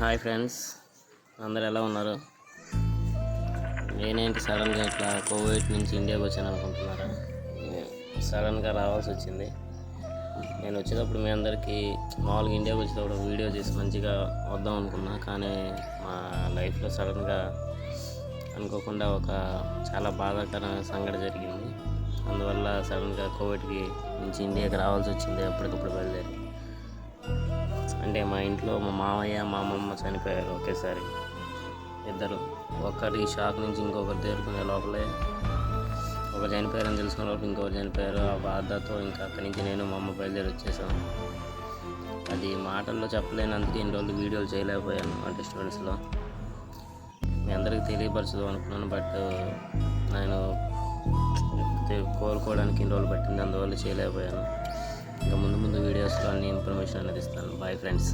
Hi friends. అందరు ఎలా ఉన్నారు? నేనేంటి సడన్గా ఇట్లా కోవిడ్ నుంచి ఇండియాకి వచ్చాను అనుకుంటున్నారా? సడన్గా రావాల్సి వచ్చింది. నేను వచ్చేటప్పుడు మీ అందరికీ మామూలుగా ఇండియాకి వచ్చేటప్పుడు వీడియో చేసి మంచిగా వద్దాం అనుకున్నా. కానీ మా లైఫ్లో సడన్గా అనుకోకుండా ఒక చాలా బాధాకరమైన సంఘటన జరిగింది. అందువల్ల సడన్గా కోవిడ్కి నుంచి ఇండియాకి రావాల్సి వచ్చింది. అప్పటికప్పుడు బయలుదేరి అంటే మా ఇంట్లో మా మామయ్య మా అమ్మమ్మ చనిపోయారు ఒకేసారి. ఇద్దరు. ఒకరి షాక్ నుంచి ఇంకొకరు తేరుకునే లోపలే ఒకరు చనిపోయారని తెలుసుకున్న లోపల ఇంకొకరు చనిపోయారు. ఆ బాధతో ఇంకా అక్కడి నుంచి నేను మా అమ్మ బయలుదేరి వచ్చేసాం. అది మాటల్లో చెప్పలేనందుకు ఇన్ని రోజులు వీడియోలు చేయలేకపోయాను అంటే స్టూడెంట్స్లో. మీ అందరికీ తెలియపరచదు అనుకున్నాను బట్ నేను కోరుకోవడానికి ఇన్ని రోజులు పట్టింది అందువల్ల చేయలేకపోయాను. ఇన్ఫర్మేషన్ అనేది ఇస్తాను బాయ్ ఫ్రెండ్స్